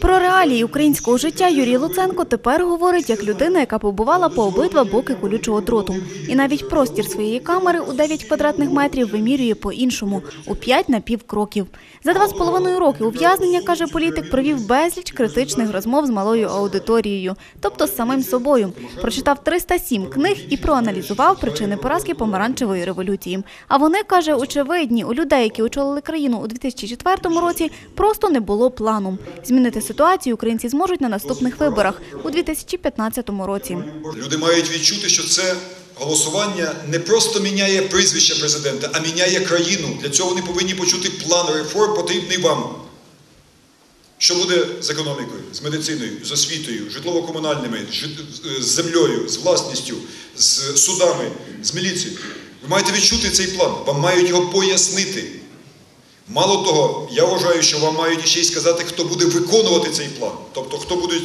Про реалії українського життя Юрій Луценко тепер говорить як людина, яка побувала по обидва боки колючого дроту. І навіть простір своєї камери у 9 квадратних метрів вимірює по-іншому – у 5 на пів кроків. За два з половиною роки ув'язнення, каже політик, провів безліч критичних розмов з малою аудиторією, тобто з самим собою. Прочитав 307 книг і проаналізував причини поразки помаранчевої революції. А вони, каже, очевидні. У людей, які очолили країну у 2004 році, просто не було плану. Змінити ситуацію українці зможуть на наступних виборах у 2015 році. Люди мають відчути, що це голосування не просто міняє прізвище президента, а міняє країну. Для цього вони повинні почути план реформ, потрібний вам. Що буде з економікою, з медициною, з освітою, житлово-комунальними, з землею, з власністю, з судами, з міліцією? Ви маєте відчути цей план, вам мають його пояснити. Мало того, я вважаю, що вам мають ще й сказати, хто буде виконувати цей план. Тобто, хто будуть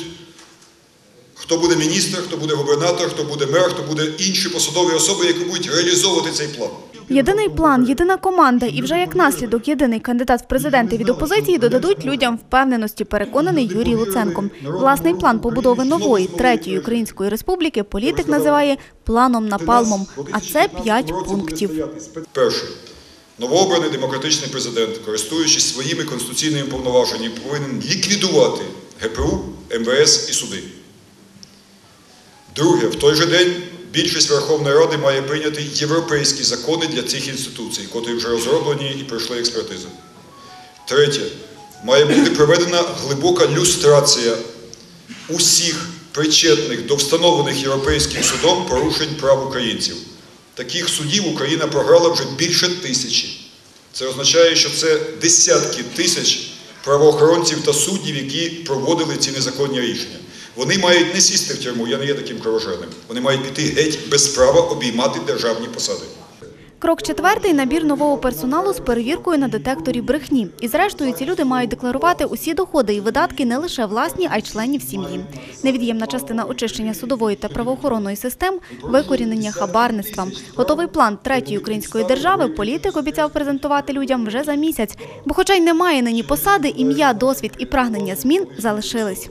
Хто буде міністр, хто буде губернатор, хто буде мер, хто буде інші посадові особи, які будуть реалізовувати цей план. Єдиний план, єдина команда і вже як наслідок єдиний кандидат в президенти від опозиції додадуть людям впевненості, переконаний Юрій Луценко. Власний план побудови нової третьої української республіки політик називає планом напалмом, а це п'ять пунктів. Перше. Новообраний демократичний президент, користуючись своїми конституційними повноваженнями, повинен ліквідувати ГПУ, МВС і суди. Друге, в той же день більшість Верховної Ради має прийняти європейські закони для цих інституцій, котрі вже розроблені і пройшли експертизу. Третє, має бути проведена глибока люстрація усіх причетних до встановлених Європейським судом порушень прав українців. Таких судів Україна програла вже більше тисячі. Це означає, що це десятки тисяч правоохоронців та суддів, які проводили ці незаконні рішення. Вони мають не сісти в тюрму, я не є таким кровожерним. Вони мають піти геть без права обіймати державні посади. Крок четвертий набір нового персоналу з перевіркою на детекторі брехні. І зрештою ці люди мають декларувати усі доходи і видатки не лише власні, а й членів сім'ї. Невід'ємна частина очищення судової та правоохоронної систем викорінення хабарництва. Готовий план третьої української держави політик обіцяв презентувати людям вже за місяць. Бо, хоча й немає нині посади, ім'я, досвід і прагнення змін залишились.